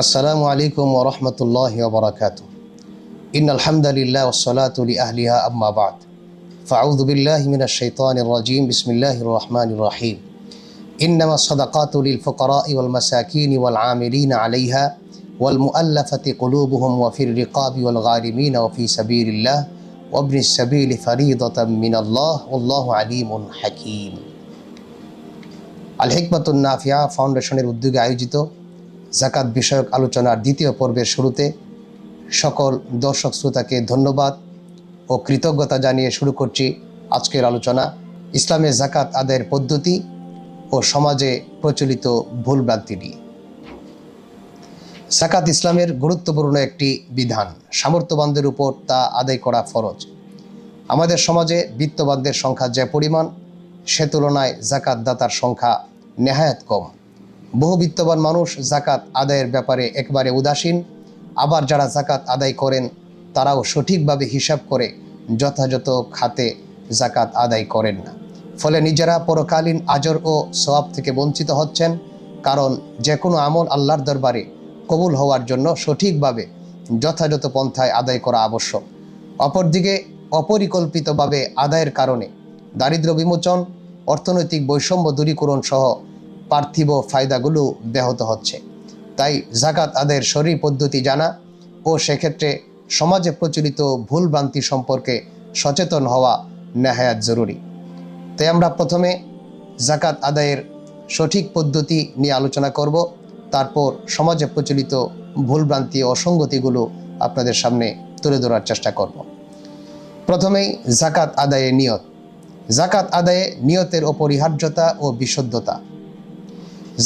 السلام عليكم ورحمة الله وبركاته إن الحمد لله والصلاة لأهلها أما بعد فأعوذ بالله من الشيطان الرجيم بسم الله الرحمن الرحيم إنما الصدقات للفقراء والمساكين والعاملين عليها والمؤلفة قلوبهم وفي الرقاب والغارمين وفي سبيل الله وابن السبيل فريضة من الله والله عليم حكيم আল হিকমাতুন নাফিয়া ফাউন্ডেশনের উদ্যোগে আয়োজিত জাকাত বিষয়ক আলোচনার দ্বিতীয় পর্বের শুরুতে সকল দর্শক শ্রোতাকে ধন্যবাদ ও কৃতজ্ঞতা জানিয়ে শুরু করছি আজকের আলোচনা। ইসলামে জাকাত আদায়ের পদ্ধতি ও সমাজে প্রচলিত ভুলভ্রান্তি নিয়ে জাকাত ইসলামের গুরুত্বপূর্ণ একটি বিধান, সামর্থ্যবানদের উপর তা আদায় করা ফরজ। আমাদের সমাজে বিত্তবানদের সংখ্যা যে পরিমাণ, সে তুলনায় জাকাত দাতার সংখ্যা নেহায়াত কম। বহু বিত্তবান মানুষ জাকাত আদায়ের ব্যাপারে একবারে উদাসীন। আবার যারা জাকাত আদায় করেন, তারাও সঠিকভাবে হিসাব করে যথাযথ খাতে জাকাত আদায় করেন না। ফলে নিজেরা পরকালীন আজর ও সওয়াব থেকে বঞ্চিত হচ্ছেন, কারণ যে কোনো আমল আল্লাহর দরবারে কবুল হওয়ার জন্য সঠিকভাবে যথাযথ পন্থায় আদায় করা আবশ্যক। অপরদিকে অপরিকল্পিতভাবে আদায়ের কারণে দারিদ্র বিমোচন, অর্থনৈতিক বৈষম্য দূরীকরণ সহ পার্থিব ফায়দাগুলো ব্যাহত হচ্ছে। তাই জাকাত আদায়ের শরীর পদ্ধতি জানা ও সেক্ষেত্রে সমাজে প্রচলিত ভুলভ্রান্তি সম্পর্কে সচেতন হওয়া নেহায়াত জরুরি। তাই আমরা প্রথমে জাকাত আদায়ের সঠিক পদ্ধতি নিয়ে আলোচনা করব, তারপর সমাজে প্রচলিত ভুলভ্রান্তি অসঙ্গতিগুলো আপনাদের সামনে তুলে ধরার চেষ্টা করব। প্রথমেই জাকাত আদায়ে নিয়ত। জাকাত আদায়ে নিয়তের অপরিহার্যতা ও বিশুদ্ধতা।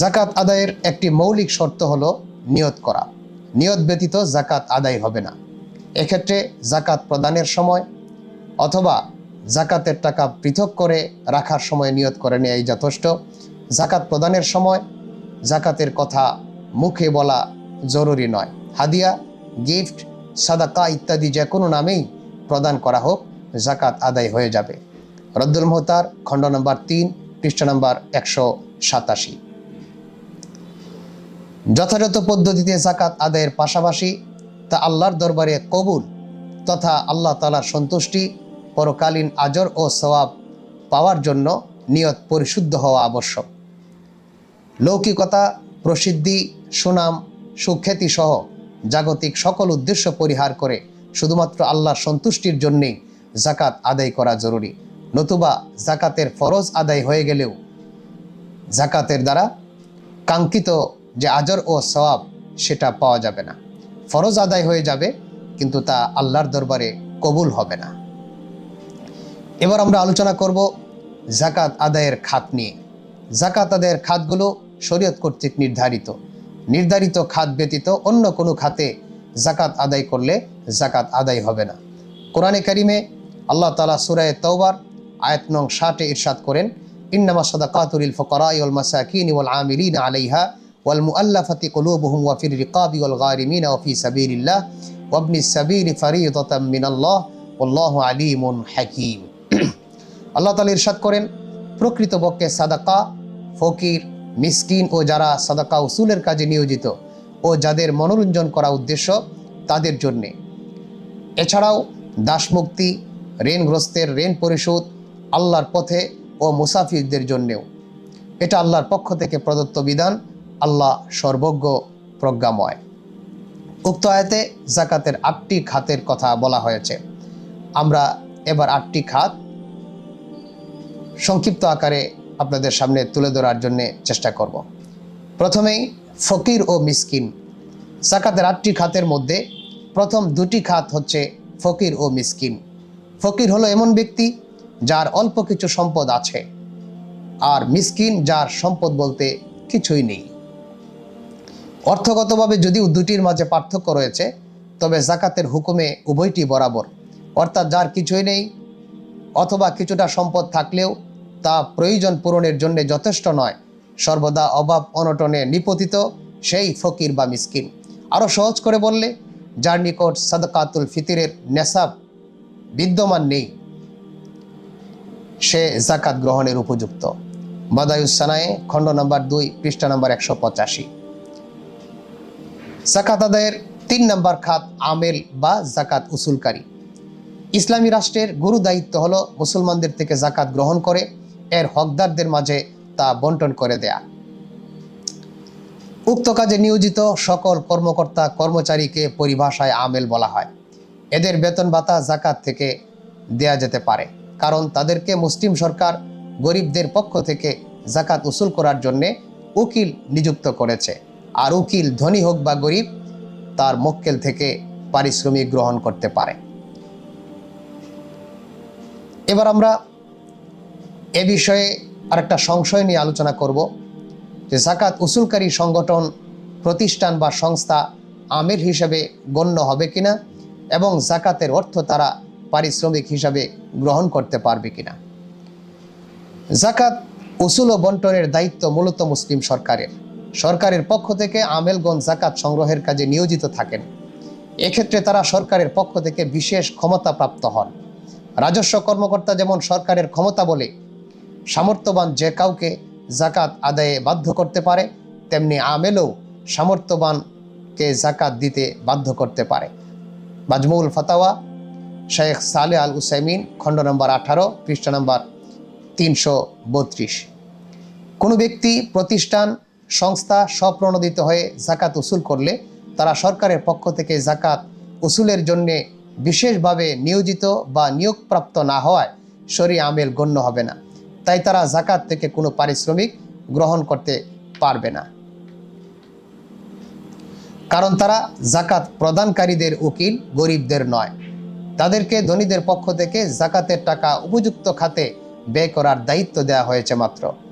জাকাত আদায়ের একটি মৌলিক শর্ত হলো নিয়ত করা। নিয়ত ব্যতীত জাকাত আদায় হবে না। এক্ষেত্রে জাকাত প্রদানের সময় অথবা জাকাতের টাকা পৃথক করে রাখার সময় নিয়ত করে নেয় যথেষ্ট। জাকাত প্রদানের সময় জাকাতের কথা মুখে বলা জরুরি নয়। হাদিয়া, গিফট, সাদাকা ইত্যাদি যে কোনো নামেই প্রদান করা হোক, জাকাত আদায় হয়ে যাবে। রদ্দুল মোহতার, খণ্ড নম্বর তিন, পৃষ্ঠা নম্বর একশো সাতাশি। যথাযথ পদ্ধতিতে জাকাত আদায়ের পাশাপাশি তা আল্লাহর দরবারে কবুল তথা আল্লাহ তালার সন্তুষ্টি, পরকালীন আজর ও সওয়াব পাওয়ার জন্য নিয়ত পরিশুদ্ধ হওয়া আবশ্যক। লৌকিকতা, প্রসিদ্ধি, সুনাম, সুখ্যাতি সহ জাগতিক সকল উদ্দেশ্য পরিহার করে শুধুমাত্র আল্লাহর সন্তুষ্টির জন্যেই জাকাত আদায় করা জরুরি। নতুবা জাকাতের ফরজ আদায় হয়ে গেলেও জাকাতের দ্বারা কাঙ্ক্ষিত যে আজর ও সওয়াব সেটা পাওয়া যাবে না। ফরজ আদায় হয়ে যাবে, কিন্তু তা আল্লাহর দরবারে কবুল হবে না। এবার আমরা আলোচনা করব জাকাত আদায়ের খাত নিয়ে। জাকাত আদায়ের খাতগুলো শরীয়ত কর্তৃক নির্ধারিত। নির্ধারিত খাত ব্যতীত অন্য কোনো খাতে জাকাত আদায় করলে জাকাত আদায় হবে না। কোরআনে কারিমে আল্লাহ তালা সুরায় তৌবার আয়াত নং ষাটে ইরশাদ করেন, ইন্নামা সাদাকাতুল ফকরাই ওয়াল মাসাকিন ওয়াল আমিলিন আলাইহা ওয়াল মুআল্লাফাতি কুলুবুহুম ওয়া ফির রিকাবি ওয়াল গারিমিন ওয়া ফি সাবিলিল্লাহ ওয়া ইবনিস সাবিলি ফারিদাতাম মিনাল্লাহ ওয়াল্লাহু আলিমুন হাকীম। আল্লাহ তাআলা ইরশাদ করেন, প্রকৃতপক্ষে সাদাকা, ফকির, মিসকিন ও যারা সাদাকা উসুলের কাজে নিয়োজিত ও যাদের মনোরঞ্জন করা উদ্দেশ্য তাদের জন্যে। এছাড়াও দাসমুক্তি, ঋণগ্রস্তের ঋণ পরিশোধ আল্লাহর পথে ও মুসাফিরদের জন্যেও। এটা আল্লাহর পক্ষ থেকে প্রদত্ত বিধান আল্লাহ সর্বজ্ঞ প্রজ্ঞাময়। উক্ত আয়াতে জাকাতের আটটি খাতের কথা বলা হয়েছে। আমরা এবার আটটি খাত সংক্ষিপ্ত আকারে আপনাদের সামনে তুলে ধরার জন্য চেষ্টা করব। প্রথমেই ফকির ও মিসকিন। জাকাতের আটটি খাতের মধ্যে প্রথম দুটি খাত হচ্ছে ফকির ও মিসকিন। ফকির হলো এমন ব্যক্তি যার অল্প কিছু সম্পদ আছে, আর মিসকিন যার সম্পদ বলতে কিছুই নেই। অর্থগতভাবে যদিও দুটির মাঝে পার্থক্য রয়েছে, তবে জাকাতের হুকুমে উভয়টি বরাবর। অর্থাৎ যার কিছুই নেই অথবা কিছুটা সম্পদ থাকলেও তা প্রয়োজন পূরণের জন্য যথেষ্ট নয়। সর্বদা অভাব অনটনে নিপতিত সেই ফকির বা মিসকিন। আরও সহজ করে বললে, যার নিকট সাদকাতুল ফিতিরের নেশাব বিদ্যমান নেই, সে জাকাত গ্রহণের উপযুক্ত। বাদায়ুসানায়ে খণ্ড নম্বর দুই, পৃষ্ঠা নম্বর একশো পঁচাশি। জাকাত আদায়ের তিন নম্বর খাত আমেল বা জাকাত উসুলকারী। ইসলামী রাষ্ট্রের গুরু দায়িত্ব হল মুসলমানদের থেকে জাকাত গ্রহণ করে, এর হকদারদের মাঝে তা বন্টন করে দেয়া। উক্ত কাজে নিয়োজিত সকল কর্মকর্তা কর্মচারীকে পরিভাষায় আমেল বলা হয়। এদের বেতন ভাতা জাকাত থেকে দেয়া যেতে পারে, কারণ তাদেরকে মুসলিম সরকার গরিবদের পক্ষ থেকে জাকাত উসুল করার জন্যে উকিল নিযুক্ত করেছে। আর উকিল ধনী হোক বা গরিব, তার মক্কেল থেকে পারিশ্রমিক গ্রহণ করতে পারে। এবার আমরা এ বিষয়ে আরেকটা সংশয় নিয়ে আলোচনা করব যে জাকাত উসুলকারী সংগঠন, প্রতিষ্ঠান বা সংস্থা আমির হিসেবে গণ্য হবে কিনা এবং জাকাতের অর্থ তারা পারিশ্রমিক হিসাবে গ্রহণ করতে পারবে কিনা। জাকাত উসুল ও বন্টনের দায়িত্ব মূলত মুসলিম সরকারের। সরকারের পক্ষ থেকে আমেলগঞ্জ জাকাত সংগ্রহের কাজে নিয়োজিত থাকেন। এক্ষেত্রে তারা সরকারের পক্ষ থেকে বিশেষ ক্ষমতা প্রাপ্ত হন। রাজস্ব কর্মকর্তা যেমন সরকারের ক্ষমতা বলে সামর্থ্যবান যে কাউকে জাকাত আদায়ে বাধ্য করতে পারে, তেমনি আমেলও সামর্থ্যবানকে জাকাত দিতে বাধ্য করতে পারে। মাজমুল ফাতাওয়া, শেখ সালে আল উসাইমিন, খণ্ড নম্বর আঠারো, পৃষ্ঠা নম্বর তিনশো বত্রিশ। কোনো ব্যক্তি, প্রতিষ্ঠান সংস্থা স্বপ্রণোদিত হয়ে জাকাত উসুল করলে তারা সরকারের পক্ষ থেকে জাকাত উসুলের জন্যে বিশেষভাবে নিয়োজিত বা নিয়োগপ্রাপ্ত না হওয়ায় শরী আমেল গণ্য হবে না। তাই তারা জাকাত থেকে কোনো পারিশ্রমিক গ্রহণ করতে পারবে না। কারণ তারা জাকাত প্রদানকারীদের উকিল, গরিবদের নয়। তাদেরকে ধনীদের পক্ষ থেকে জাকাতের টাকা উপযুক্ত খাতে ব্যয় করার দায়িত্ব দেওয়া হয়েছে মাত্র।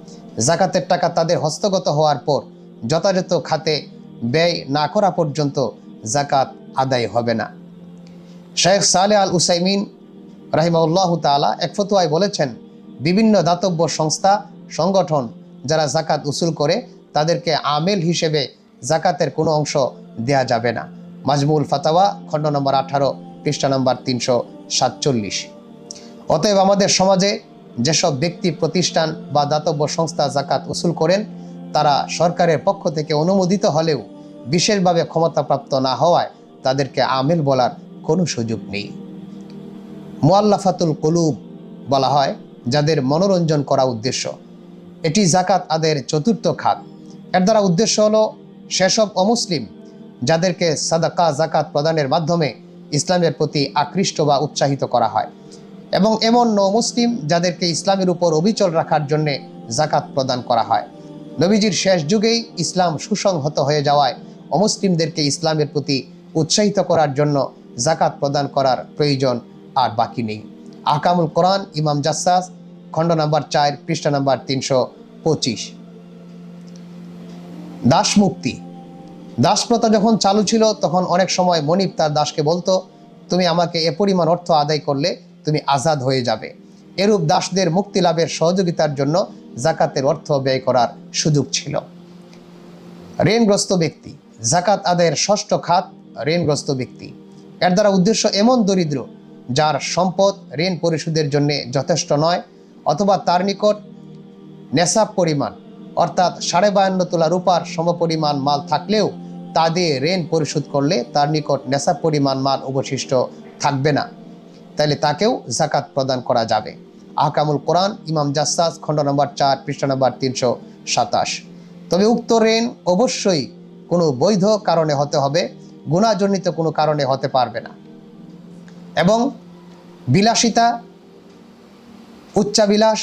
জাকাতের টাকা তাদের হস্তগত হওয়ার পর যথাযথ খাতে ব্যয় না করা পর্যন্ত জাকাত আদায় হবে না। শেখ সালে আল উসাইমিন রাহিমাউল্লাহ তালা এক ফতুয়ায় বলেছেন, বিভিন্ন দাতব্য সংস্থা, সংগঠন যারা জাকাত উসুল করে, তাদেরকে আমেল হিসেবে জাকাতের কোনো অংশ দেয়া যাবে না। মাজমুল ফাতাওয়া, খণ্ড নম্বর আঠারো, পৃষ্ঠা নম্বর তিনশো সাতচল্লিশ। অতএব আমাদের সমাজে যেসব ব্যক্তি, প্রতিষ্ঠান বা দাতব্য সংস্থা জাকাত উসুল করেন, তারা সরকারের পক্ষ থেকে অনুমোদিত হলেও বিশেষভাবে ক্ষমতাপ্রাপ্ত না হওয়ায় তাদেরকে আমেল বলার কোনো সুযোগ নেই। মোয়াল্লাফাতুল কলুব বলা হয়, যাদের মনোরঞ্জন করা উদ্দেশ্য। এটি জাকাত আদের চতুর্থ খাত। এর দ্বারা উদ্দেশ্য হলো, সেসব অমুসলিম যাদেরকে সাদাকা জাকাত প্রদানের মাধ্যমে ইসলামের প্রতি আকৃষ্ট বা উৎসাহিত করা হয়। এবং এমন ন মুসলিম যাদেরকে ইসলামের উপর অবিচল রাখার জন্য জাকাত প্রদান করা হয়। নবীজির শেষ যুগেই ইসলাম সুসংহত হয়ে যাওয়ায় অমুসলিমদেরকে ইসলামের প্রতি উৎসাহিত করার জন্য জাকাত প্রদান করার প্রয়োজন আর বাকি নেই। আকামুল কোরআন, ইমাম জাসাস, খণ্ড নাম্বার চার, পৃষ্ঠা নাম্বার তিনশো পঁচিশ। দাস মুক্তি। দাস প্রথা যখন চালু ছিল, তখন অনেক সময় মনিব তার দাসকে বলতো, তুমি আমাকে এ পরিমাণ অর্থ আদায় করলে তুমি আজাদ হয়ে যাবে। এরূপ দাসদের মুক্তি লাভের সহযোগিতার জন্য জাকাতের অর্থ ব্যয় করার সুযোগ ছিল। ঋণগ্রস্ত ব্যক্তি। জাকাত আদায়ের ষষ্ঠ খাত ঋণগ্রস্ত ব্যক্তি। এর দ্বারা উদ্দেশ্য এমন দরিদ্র, যার সম্পদ ঋণ পরিশোধের জন্য যথেষ্ট নয়, অথবা তার নিকট নেশাব পরিমাণ, অর্থাৎ সাড়ে বায়ান্ন তোলা রূপার সমপরিমাণ মাল থাকলেও তা দিয়ে ঋণ পরিশোধ করলে তার নিকট নেশাব পরিমাণ মাল অবশিষ্ট থাকবে না। তাহলে তাকেও জাকাত প্রদান করা যাবে। আহকামুল কোরআন, ইমাম জাসাস, খণ্ড নম্বর চার, পৃষ্ঠা নম্বর তিনশো সাতাশ। তবে উক্ত ঋণ অবশ্যই কোনো বৈধ কারণে হতে হবে, গুণাজনিত কোনো কারণে হতে পারবে না। এবং বিলাসিতা উচ্চাবিলাস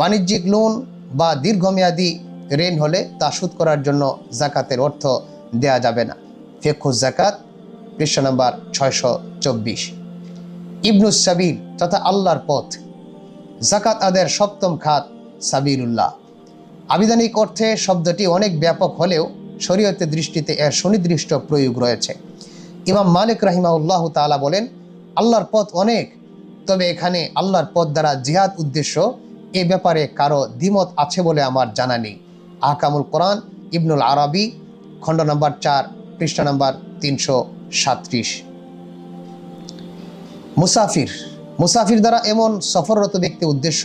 বাণিজ্যিক লোন বা দীর্ঘমেয়াদী ঋণ হলে তা শোধ করার জন্য জাকাতের অর্থ দেয়া যাবে না। ফেকুজ জাকাত পৃষ্ঠ নম্বর ছয়শো চব্বিশ। ইবনুস সাবিল তথা আল্লাহর পথ। জাকাত আদের সপ্তম খাত সাবিরুল্লাহ। আবিধানিক অর্থে শব্দটি অনেক ব্যাপক হলেও শরীয়তের দৃষ্টিতে এর সুনির্দিষ্ট প্রয়োগ রয়েছে। ইমাম মালিক রাহিমাউল্লাহ তাআলা বলেন, আল্লাহর পথ অনেক, তবে এখানে আল্লাহর পথ দ্বারা জিহাদ উদ্দেশ্য এ ব্যাপারে কারও দ্বিমত আছে বলে আমার জানা নেই। আহকামুল কোরআন, ইবনুল আরবি, খণ্ড নম্বর চার, পৃষ্ঠা নম্বর তিনশো সাতত্রিশ মুসাফির। মুসাফির দ্বারা এমন সফররত ব্যক্তি উদ্দেশ্য,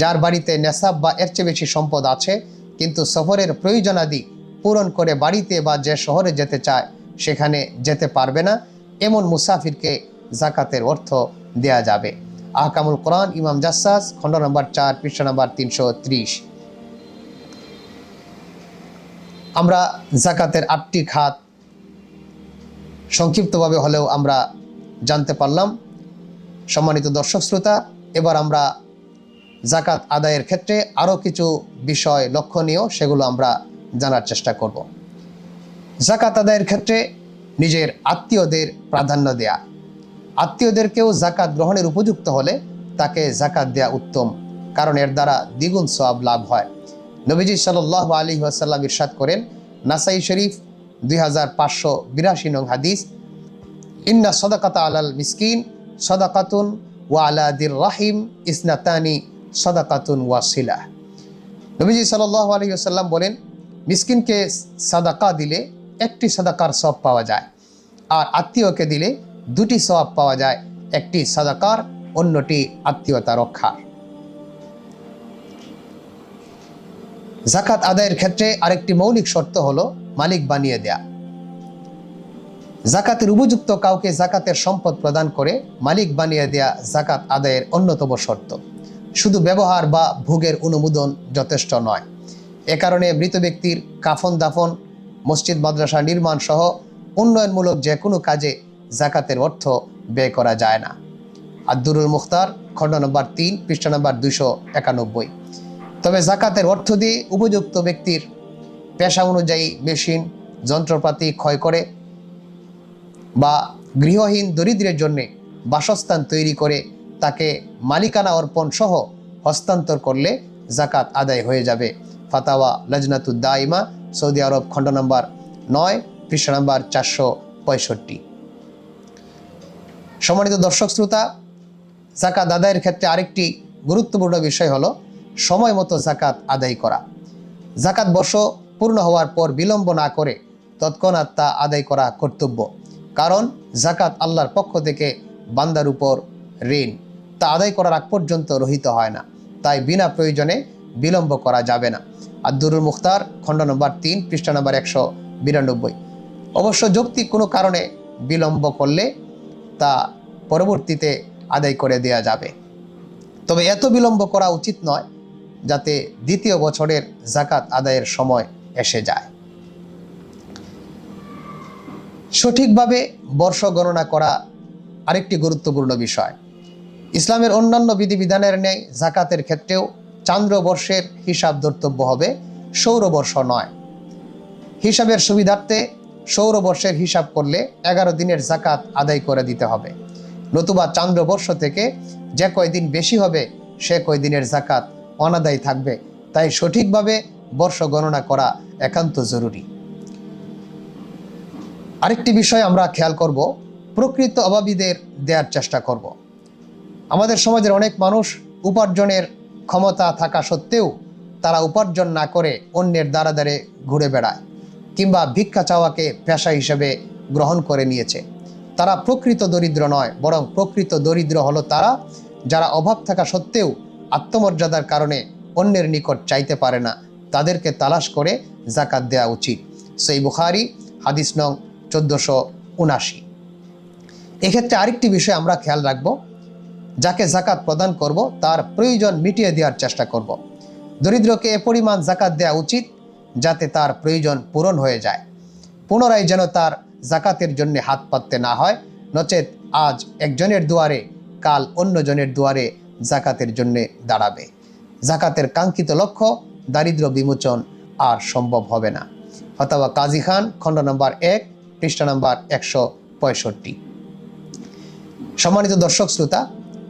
যার বাড়িতে নেশাব বা এর চেয়ে বেশি সম্পদ আছে, কিন্তু সফরের প্রয়োজনাদি পূরণ করে বাড়িতে বা যে শহরে যেতে চায়, সেখানে যেতে পারবে না। এমন মুসাফিরকে জাকাতের অর্থ দেয়া যাবে। আহকামুল কোরআন, ইমাম জাসাস, খণ্ড নম্বর চার, পৃষ্ঠা নম্বর তিনশো ত্রিশ। আমরা জাকাতের আটটি খাত সংক্ষিপ্তভাবে হলেও আমরা জানতে পারলাম। সম্মানিত দর্শক শ্রোতা, এবার আমরা জাকাত আদায়ের ক্ষেত্রে আরও কিছু বিষয় লক্ষণীয় সেগুলো আমরা জানার চেষ্টা করব। জাকাত আদায়ের ক্ষেত্রে নিজের আত্মীয়দের প্রাধান্য দেয়া। আত্মীয়দেরকেও জাকাত গ্রহণের উপযুক্ত হলে তাকে জাকাত দেয়া উত্তম, কারণ এর দ্বারা দ্বিগুণ সওয়াব লাভ হয়। নবীজি সাল্লাহ আলী ওয়াসাল্লাম ইরশাদ করেন, নাসাই শরীফ দুই হাজার পাঁচশো বিরাশি নং হাদিস, ইন্না সদাকাতা আলাল মিসকিন সদাকাতুন ওয়া আলা দির রাহিম ইসনাতানি সদাকাতুন ওয়াসিলা নবীজি সাল্লাহ আলী আসাল্লাম বলেন, মিসকিনকে সাদাকা দিলে একটি সাদাকার সব পাওয়া যায়, আর আত্মীয়কে দিলে দুটি সওয়াব পাওয়া যায়, একটি সাদাকার, অন্যটি আত্মীয়তা রক্ষার জাকাত আদায়ের ক্ষেত্রে আরেকটি মৌলিক শর্ত হলো মালিক বানিয়ে দেয়া। জাকাতের উপযুক্ত কাউকে জাকাতের সম্পদ প্রদান করে মালিক বানিয়ে দেয়া জাকাত আদায়ের অন্যতম শর্ত। শুধু ব্যবহার বা ভোগের অনুমোদন যথেষ্ট নয়। এ কারণে মৃত ব্যক্তির কাফন দাফন, মসজিদ, মাদ্রাসা নির্মাণ সহ উন্নয়নমূলক যে কোনো কাজে জাকাতের অর্থ ব্যয় করা যায় না। আব্দুরুল মুখতার, খণ্ড নম্বর তিন, পৃষ্ঠা নম্বর দুশো একানব্বই। তবে জাকাতের অর্থ দিয়ে উপযুক্ত ব্যক্তির পেশা অনুযায়ী মেশিন, যন্ত্রপাতি ক্ষয় করে বা গৃহহীন দরিদ্রের জন্য বাসস্থান তৈরি করে তাকে মালিকানা অর্পণ সহ হস্তান্তর করলে জাকাত আদায় হয়ে যাবে। ফাতাওয়া লজনাতুদ্দাইমা সৌদি আরব খণ্ড নম্বর নয়, পৃষ্ঠা নম্বর চারশো পঁয়ষট্টি। সম্মানিত দর্শক শ্রোতা জাকাত আদায়ের ক্ষেত্রে আরেকটি গুরুত্বপূর্ণ বিষয় হলো সময় মতো জাকাত আদায় করা। জাকাত বর্ষ পূর্ণ হওয়ার পর বিলম্ব না করে তৎক্ষণাৎ তা আদায় করা কর্তব্য। কারণ জাকাত আল্লাহর পক্ষ থেকে বান্দার উপর ঋণ। তা আদায় করার আগ পর্যন্ত রহিত হয় না। তাই বিনা প্রয়োজনে বিলম্ব করা যাবে না। আব্দুরুল মুখতার, খণ্ড নম্বর তিন, পৃষ্ঠা নম্বর একশো বিরানব্বই। অবশ্য যৌক্তিক কোনো কারণে বিলম্ব করলে তা পরবর্তীতে আদায় করে দেয়া যাবে। তবে এত বিলম্ব করা উচিত নয় যাতে দ্বিতীয় বছরের জাকাত আদায়ের সময় এসে যায়। সঠিকভাবে বর্ষ গণনা করা আরেকটি গুরুত্বপূর্ণ বিষয়। ইসলামের অন্যান্য বিধিবিধানের ন্যায় জাকাতের ক্ষেত্রেও চান্দ্রবর্ষের হিসাব ধর্তব্য হবে সৌরবর্ষ নয়। হিসাবের সুবিধার্থে সৌরবর্ষের হিসাব করলে এগারো দিনের জাকাত আদায় করে দিতে হবে। নতুবা চান্দ্রবর্ষ থেকে যে কয়দিন বেশি হবে, সে কয়দিনের জাকাত অনাদায়ী থাকবে। তাই সঠিকভাবে বর্ষ গণনা করা একান্ত জরুরি। আরেকটি বিষয় আমরা খেয়াল করব, প্রকৃত অভাবীদের দেওয়ার চেষ্টা করব। আমাদের সমাজের অনেক মানুষ উপার্জনের ক্ষমতা থাকা সত্ত্বেও তারা উপার্জন না করে অন্যের দ্বারা দ্বারে ঘুরে বেড়ায় কিংবা ভিক্ষা চাওয়াকে পেশা হিসেবে গ্রহণ করে নিয়েছে। তারা প্রকৃত দরিদ্র নয়, বরং প্রকৃত দরিদ্র হলো তারা যারা অভাব থাকা সত্ত্বেও আত্মমর্যাদার কারণে অন্যের নিকট চাইতে পারে না। তাদেরকে তালাশ করে জাকাত দেওয়া উচিত। সেই বুখারি, হাদিস নং চোদ্দোশো উনাশি। এক্ষেত্রে আরেকটি বিষয় আমরা খেয়াল রাখব, যাকে জাকাত প্রদান করব, তার প্রয়োজন মিটিয়ে দেওয়ার চেষ্টা করব। দরিদ্রকে এ পরিমাণ জাকাত দেওয়া উচিত যাতে তার প্রয়োজন পূরণ হয়ে যায়। পুনরায় যেন তার জাকাতের জন্য হাত পাততে না হয়, নচেত আজ একজনের দুয়ারে, কাল অন্যজনের দুয়ারে জাকাতের জন্য দাঁড়াবে। জাকাতের কাঙ্ক্ষিত লক্ষ্য, দারিদ্র বিমোচন আর সম্ভব হবে না। অথবা কাজী খান, খণ্ড নম্বর এক। পৃষ্ঠা নম্বর একশো পঁয়ষট্টি। সম্মানিত দর্শক শ্রোতা,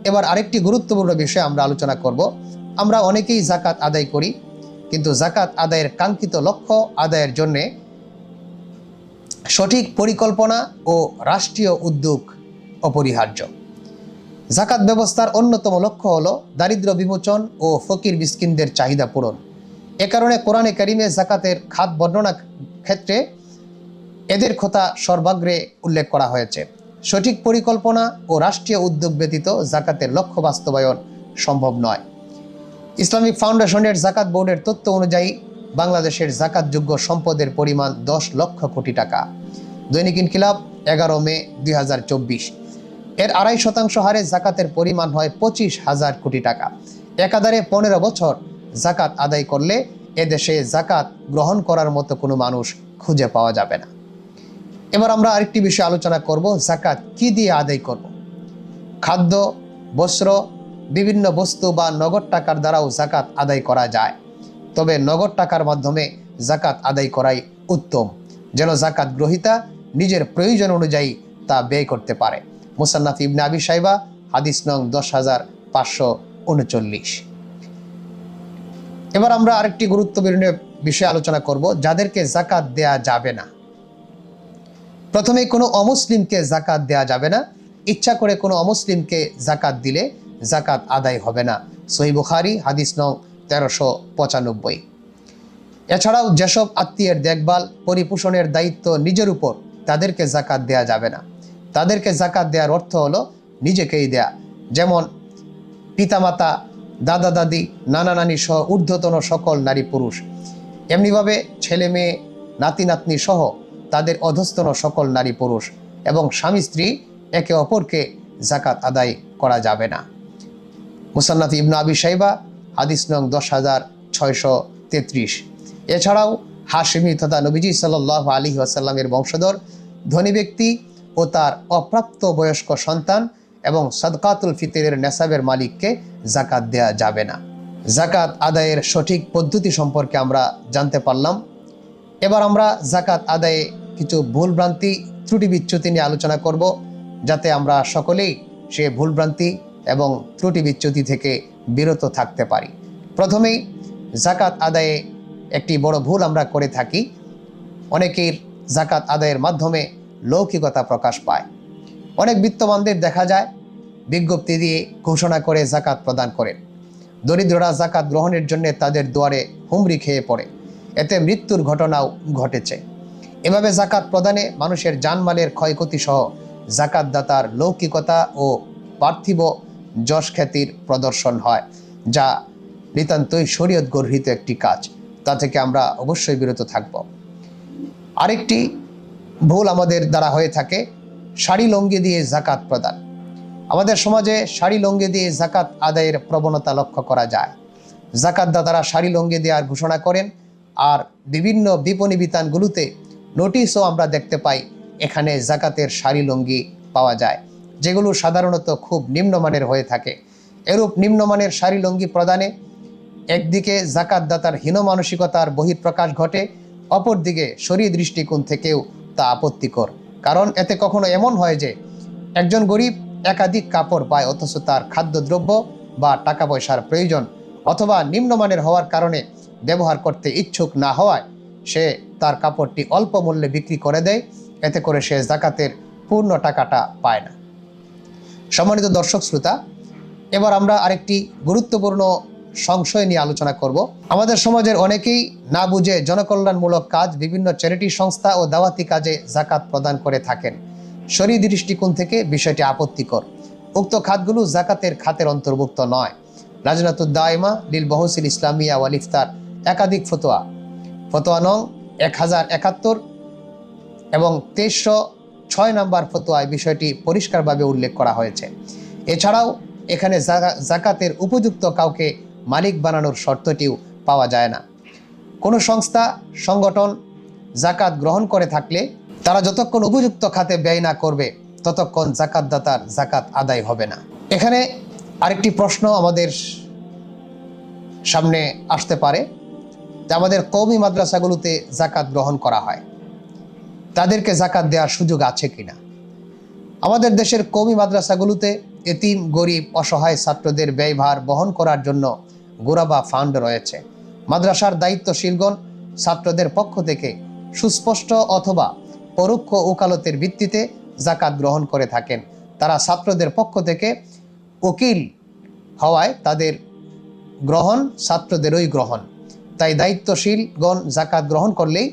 এবার আরেকটি গুরুত্বপূর্ণ বিষয় আমরা আলোচনা করব। আমরা অনেকেই জাকাত আদায় করি, কিন্তু জাকাত আদায়ের কাঙ্ক্ষিত লক্ষ্য আদায়ের জন্যে সঠিক পরিকল্পনা ও রাষ্ট্রীয় উদ্যোগ অপরিহার্য। জাকাত ব্যবস্থার অন্যতম লক্ষ্য হল দারিদ্র বিমোচন ও ফকির মিসকিনদের চাহিদা পূরণ। এ কারণে কোরআনে কারিমে জাকাতের খাত বর্ণনা ক্ষেত্রে এদের কথা সর্বাগ্রে উল্লেখ করা হয়েছে। সঠিক পরিকল্পনা ও রাষ্ট্রীয় উদ্যোগ ব্যতীত জাকাতের লক্ষ্য বাস্তবায়ন সম্ভব নয়। ইসলামিক ফাউন্ডেশনের জাকাত বোর্ডের তথ্য অনুযায়ী, বাংলাদেশের জাকাতযোগ্য সম্পদের পরিমাণ দশ লক্ষ কোটি টাকা। দৈনিক ইনকিলাব, এগারো মে দুই হাজার চব্বিশ। এর আড়াই শতাংশ হারে জাকাতের পরিমাণ হয় পঁচিশ হাজার কোটি টাকা। একাধারে পনেরো বছর জাকাত আদায় করলে এদেশে জাকাত গ্রহণ করার মতো কোনো মানুষ খুঁজে পাওয়া যাবে না। এবার আমরা আরেকটি বিষয় আলোচনা করব, জাকাত কি দিয়ে আদায় করব? খাদ্য, বস্ত্র, বিভিন্ন বস্তু বা নগদ টাকার দ্বারাও জাকাত আদায় করা যায়। তবে নগদ টাকার মাধ্যমে জাকাত আদায় করাই উত্তম। যেন জাকাত গ্রহিতা নিজের প্রয়োজন অনুযায়ী তা ব্যয় করতে পারে। মুসান্নাফ ইবনে আবি সাইবা হাদিস নং দশ হাজার পাঁচশো উনচল্লিশ। এবার আমরা আরেকটি গুরুত্বপূর্ণ বিষয়ে আলোচনা করব, যাদেরকে জাকাত দেয়া যাবে না। প্রথমে কোনো অমুসলিমকে জাকাত দেয়া যাবে না। ইচ্ছা করে কোনো অমুসলিমকে জাকাত দিলে জাকাত আদায় হবে না। সহি বুখারি, হাদিস নং তেরোশো পঁচানব্বই। এছাড়াও যেসব আত্মীয়ের দেখভাল, পরিপোষণের দায়িত্ব নিজের উপর, তাদেরকে জাকাত দেয়া যাবে না। তাদেরকে জাকাত দেওয়ার অর্থ হলো নিজেকেই দেয়া। যেমন পিতামাতা, দাদা দাদি, নানা নানি সহ ঊর্ধ্বতন সকল নারী পুরুষ। এমনিভাবে ছেলে মেয়ে, নাতি নাতনি সহ তাদের অধস্তন সকল নারী পুরুষ এবং স্বামী স্ত্রী একে অপরকে জাকাত আদায় করা যাবে না। মুসান্নাফ ইবনা আবি সাইবা হাদিস নং দশ হাজার ছয়শো তেত্রিশ। এছাড়াও হাশিমি তথা নবীজি সাল্লাহ আলী আসাল্লামের বংশধর, ধনী ব্যক্তি ও তার অপ্রাপ্ত বয়স্ক সন্তান এবং সদকাতুল ফিতরের নেসাবের মালিককে জাকাত দেয়া যাবে না। জাকাত আদায়ের সঠিক পদ্ধতি সম্পর্কে আমরা জানতে পারলাম। এবার আমরা জাকাত আদায়ে কিছু ভুলভ্রান্তি ত্রুটি বিচ্যুতি নিয়ে আলোচনা করব, যাতে আমরা সকলেই সে ভুলভ্রান্তি এবং ত্রুটি বিচ্যুতি থেকে বিরত থাকতে পারি। প্রথমেই, জাকাত আদায়ে একটি বড় ভুল আমরা করে থাকি। অনেকের জাকাত আদায়ের মাধ্যমে লৌকিকতা প্রকাশ পায়। অনেক বিত্তবানদের দেখা যায়, বিজ্ঞপ্তি দিয়ে ঘোষণা করে জাকাত প্রদান করেন। দরিদ্ররা জাকাত গ্রহণের জন্য তাদের দুয়ারে হুমড়ি খেয়ে পড়ে। এতে মৃত্যুর ঘটনাও ঘটেছে। এভাবে জাকাত প্রদানে মানুষের জানমালের ক্ষয়ক্ষতি সহ জাকাত দাতার লৌকিকতা ও পার্থিব যশ খ্যাতির প্রদর্শন হয়, যা নিতান্তই শরীয়ত গর্হিত একটি কাজ। তা থেকে আমরা অবশ্যই বিরত থাকব। আরেকটি ভুল আমাদের দ্বারা হয়ে থাকে, শাড়ি লঙ্গি দিয়ে জাকাত প্রদান। আমাদের সমাজে শাড়ি লঙ্গি দিয়ে জাকাত আদায়ের প্রবণতা লক্ষ্য করা যায়। জাকাত দাতারা শাড়ি লঙ্গি দেওয়ার ঘোষণা করেন আর বিভিন্ন বিপণী বিতানগুলোতে নোটিশও আমরা দেখতে পাই, এখানে জাকাতের শাড়ি লঙ্গি পাওয়া যায়, যেগুলো সাধারণত খুব নিম্নমানের হয়ে থাকে। এরূপ নিম্নমানের শাড়ি লঙ্গি প্রদানে একদিকে জাকাতদাতার হীন মানসিকতার বহিঃপ্রকাশ ঘটে, অপরদিকে শরীর দৃষ্টিকোণ থেকেও তা আপত্তিকর। কারণ এতে কখনো এমন হয় যে একজন গরিব একাধিক কাপড় পায়, অথচ তার খাদ্যদ্রব্য বা টাকা পয়সার প্রয়োজন অথবা নিম্নমানের হওয়ার কারণে ব্যবহার করতে ইচ্ছুক না হওয়ায় সে তার কাপড়টি অল্প মূল্যে বিক্রি করে দেয়। এতে করে সে জাকাতের পূর্ণ টাকাটা পায় না। সম্মানিত দর্শক শ্রোতা, এবার আমরা আরেকটি গুরুত্বপূর্ণ সংশয় নিয়ে আলোচনা করব। আমাদের সমাজের অনেকেই না বুঝে জনকল্যাণমূলক কাজ বিভিন্ন চ্যারিটি সংস্থা ও দাওয়াতি কাজে জাকাত প্রদান করে থাকেন। শরীর দৃষ্টিকোণ থেকে বিষয়টি আপত্তিকর। উক্ত খাতগুলো জাকাতের খাতের অন্তর্ভুক্ত নয়। রাজনাতুদ্দায়মা লিল বহসিল ইসলামিয়া ওয়াল ইফতার একাধিক ফতোয়া। ফতোয়া নং এক হাজার একাত্তর এবং তেইশশো ছয় নম্বর ফতোয়ায় বিষয়টি পরিষ্কারভাবে উল্লেখ করা হয়েছে। এছাড়াও এখানে জাকাতের উপযুক্ত কাউকে মালিক বানানোর শর্তটিও পাওয়া যায় না। কোনো সংস্থা, সংগঠন জাকাত গ্রহণ করে থাকলে তারা যতক্ষণ উপযুক্ত খাতে ব্যয় না করবে, ততক্ষণ জাকাতদাতার জাকাত আদায় হবে না। এখানে আরেকটি প্রশ্ন আমাদের সামনে আসতে পারে। আমাদের কৌমি মাদ্রাসাগুলোতে জাকাত গ্রহণ করা হয়, তাদেরকে জাকাত দেওয়ার সুযোগ আছে কিনা? আমাদের দেশের কৌমি মাদ্রাসাগুলোতে এতিম, গরিব, অসহায় ছাত্রদের ব্যয়ভার বহন করার জন্য গোরাবা ফান্ড রয়েছে। মাদ্রাসার দায়িত্বশীলগণ ছাত্রদের পক্ষ থেকে সুস্পষ্ট অথবা পরোক্ষ ওকালতের ভিত্তিতে জাকাত গ্রহণ করে থাকেন। তারা ছাত্রদের পক্ষ থেকে উকিল হওয়ায় তাদের গ্রহণ, ছাত্রদেরই গ্রহণ। তাই দায়িত্বশীলগণ জাকাত গ্রহণ করলেই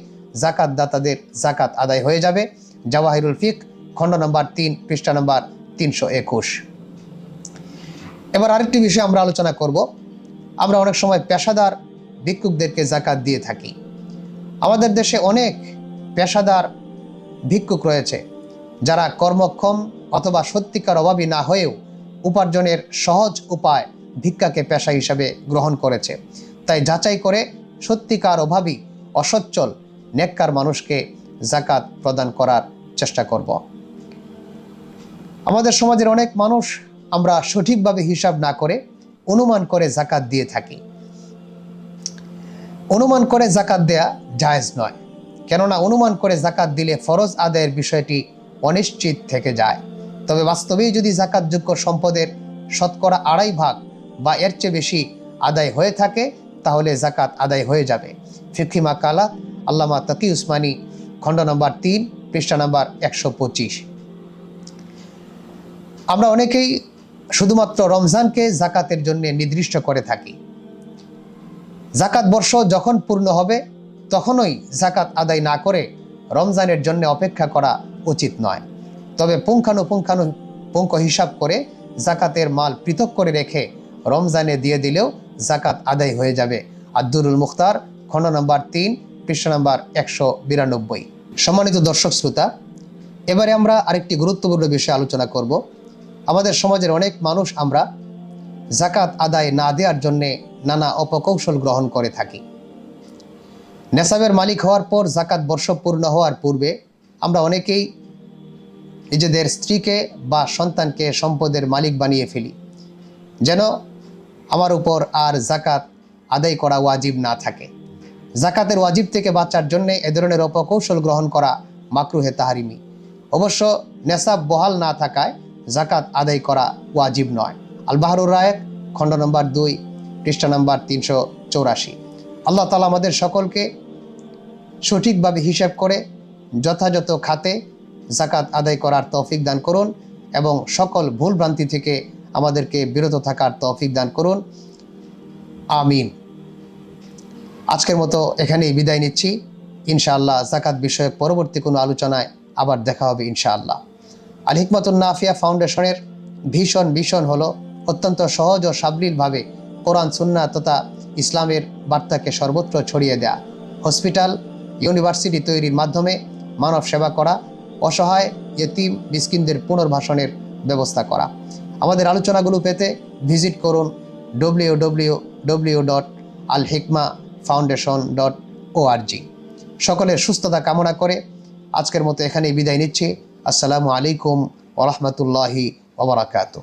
জাকাত দাতাদের জাকাত আদায় হয়ে যাবে। জাওয়াহিরুল ফিক, খণ্ড নম্বর তিন, পৃষ্ঠা নম্বর তিনশো একুশ। এবার আরেকটি বিষয় আমরা আলোচনা করব। আমরা অনেক সময় পেশাদার ভিক্ষুকদেরকে জাকাত দিয়ে থাকি। আমাদের দেশে অনেক পেশাদার ভিক্ষুক রয়েছে, যারা কর্মক্ষম অথবা সত্যিকার অভাবী না হয়েও উপার্জনের সহজ উপায় ভিক্ষাকে পেশা হিসাবে গ্রহণ করেছে। তাই যাচাই করে সত্যিকার অভাবী, অসচ্ছল, নেককার মানুষকে জাকাত প্রদান করার চেষ্টা করব। আমাদের সমাজের অনেক মানুষ আমরা সঠিকভাবে হিসাব না করে অনুমান করে জাকাত দিয়ে থাকি। অনুমান করে জাকাত দেয়া জায়েজ নয়। কেননা অনুমান করে জাকাত দিলে ফরজ আদায়ের বিষয়টি অনিশ্চিত থেকে যায়। তবে বাস্তবেই যদি জাকাতযোগ্য সম্পদের শতকরা আড়াই ভাগ বা এর চেয়ে বেশি আদায় হয়ে থাকে তাহলে জাকাত আদায় হয়ে যাবে। ফিকিমা কালা আল্লামা তকি উসমানী, খণ্ড নম্বর তিন, পৃষ্ঠা নম্বর একশো পঁচিশ। আমরা অনেকেই শুধুমাত্র রমজানকে জাকাতের জন্য নির্দিষ্ট করে থাকি। জাকাত বর্ষ যখন পূর্ণ হবে, তখনই জাকাত আদায় না করে রমজানের জন্য অপেক্ষা করা উচিত নয়। তবে পুঙ্খানুপুঙ্খানু পুঙ্খ হিসাব করে জাকাতের মাল পৃথক করে রেখে রমজানে দিয়ে দিলেও জাকাত আদায় হয়ে যাবে। আব্দুরুল মুখতার, খণ্ড নম্বর তিন, পৃষ্ঠ নম্বর একশো বিরানব্বই। সম্মানিত দর্শক শ্রোতা, এবারে আমরা আরেকটি গুরুত্বপূর্ণ বিষয়ে আলোচনা করব। আমাদের সমাজের অনেক মানুষ আমরা জাকাত আদায় না দেওয়ার জন্যে নানা অপকৌশল গ্রহণ করে থাকি। নেশাবের মালিক হওয়ার পর, জাকাত বর্ষ পূর্ণ হওয়ার পূর্বে আমরা অনেকেই নিজেদের স্ত্রীকে বা সন্তানকে সম্পদের মালিক বানিয়ে ফেলি। যেন আমার উপর আর জাকাত আদায় করা ওয়াজিব না থাকে। জাকাতের ওয়াজিব থেকে বাঁচার জন্য এ ধরনের অপকৌশল গ্রহণ করা মাকরুহে তাহারিমি। অবশ্য নেশাব বহাল না থাকায় জাকাত আদায় করা ওয়াজিব নয়। আল বাহরুর রায়ের খণ্ড নম্বর দুই, পৃষ্ঠা নম্বর তিনশো চৌরাশি। আল্লাহ তালা আমাদের সকলকে সঠিকভাবে হিসাব করে যথাযথ খাতে জাকাত আদায় করার তৌফিক দান করুন এবং সকল ভুল ভ্রান্তি থেকে আমাদেরকে বিরত থাকার তৌফিক দান করুন। আমিন। আজকের মতো এখানেই বিদায় নিচ্ছি। ইনশাআল্লাহ জাকাত বিষয়ে পরবর্তী কোনো আলোচনায় আবার দেখা হবে ইনশাআল্লাহ। আল হিকমতুল নাফিয়া ফাউন্ডেশনের ভীষণ ভীষণ হলো অত্যন্ত সহজ ও সাবলীলভাবে কোরআন সুন্না তথা ইসলামের বার্তাকে সর্বত্র ছড়িয়ে দেয়া। হসপিটাল, ইউনিভার্সিটি তৈরির মাধ্যমে মানব সেবা করা, অসহায়, ইয়েতিম, মিসকিনদের পুনর্বাসনের ব্যবস্থা করা। আমাদের আলোচনাগুলো পেতে ভিজিট করুন W W W dot Al Hikma foundation dot O R G সকলের সুস্থতা কামনা করে আজকের মতো এখানেই বিদায় নিচ্ছি। আসসালামু আলাইকুম ওরহমতুল্লাহি ওবরাকাতু